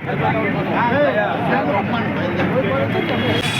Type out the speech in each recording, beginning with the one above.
છે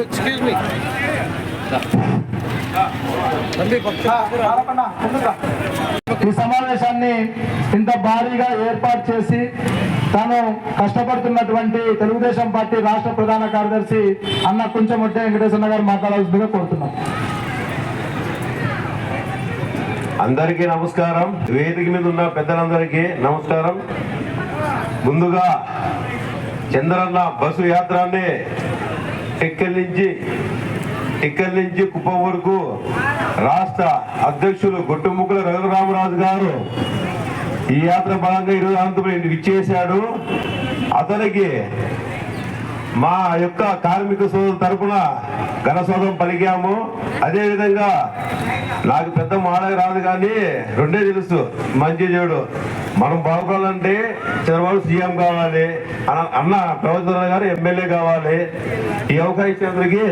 excuse me ఈ సమావేశాన్ని ఇంత భారీగా ఏర్పాటు చేసి తాను కష్టపడుతున్నటువంటి తెలుగుదేశం పార్టీ రాష్ట్ర ప్రధాన కార్యదర్శి అన్న కుంచమొట్టే వెంకటేశ్వర గారు మాట్లాడాల్సిందిగా కోరుతున్నాం. అందరికీ నమస్కారం. వేదిక మీద ఉన్న పెద్దలందరికీ నమస్కారం. ముందుగా చంద్రన్న బస్సు యాత్రని టిక్కల్ నుంచి టిక్కల్ నుంచి కుప్పం వరకు రాష్ట్ర అధ్యక్షులు గొట్టుముక్కుల రఘురామరాజు గారు ఈ యాత్ర బలంగా ఈరోజు అనంతపురం ఇంటికి ఇచ్చేశాడు. అతనికి మా యొక్క కార్మిక సోదరుల తరపున ఘనస్వాదం పలికాము. అదేవిధంగా నాకు పెద్ద మాడగా రాదు కానీ రెండే తెలుసు మంచి చెడు. మనం బాగుకోవాలంటే చంద్రబాబు సీఎం కావాలి. అన్న ప్రభుత్వ గారు ఎమ్మెల్యే కావాలి. ఈ అవకాశం అందరికీ